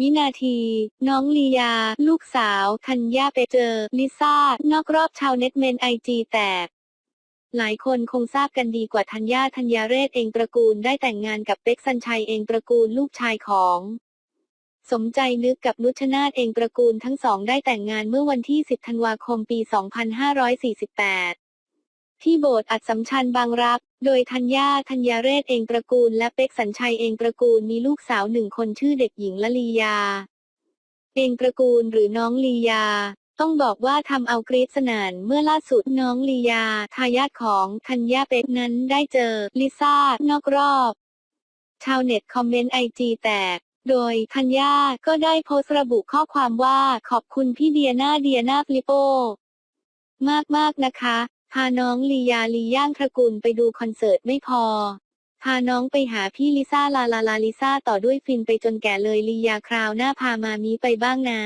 วินาที น้องลียา ลูกสาวธัญญาไปเจอ ลิซ่า นอกรอบชาวเน็ตเมนไอจีแตก หลายคนคงทราบกันดีกว่าธัญญาธัญญาเรศเองตระกูลได้แต่งงานกับเป็กสัญชัยเองตระกูลลูกชายของสมใจนึกกับนุชนาธเองตระกูลทั้งสองได้แต่งงานเมื่อวันที่ 10 ธันวาคม ปี 2548 ที่โบสถ์อัดสำชัญบางรัก โดยธัญญาธัญญาเรศเองตระกูล และเป็กสัญชัยเองตระกูลมีลูกสาวหนึ่งคนชื่อเด็กหญิงละลียา เองตระกูลหรือน้องลียา ต้องบอกว่าทำเอากรี๊ดสนันเมื่อล่าสุดน้องลียา ทายาทของธัญญาเป็กนั้นได้เจอลิซ่านอกรอบ ชาวเน็ตคอมเมนต์ไอจีแตกโดยธัญญาก็ได้โพสต์ระบุข้อความว่าขอบคุณพี่เดียนาเดียนาฟลิโป มากมากๆนะคะ พาน้องลียาลีย่างตระกูลไปดูคอนเสิร์ตไม่พอ พาน้องไปหาพี่ลิซ่าลาลาลาลิซ่าต่อด้วยฟินไปจนแก่เลยลียาคราวหน้าพามามีไปบ้างนะ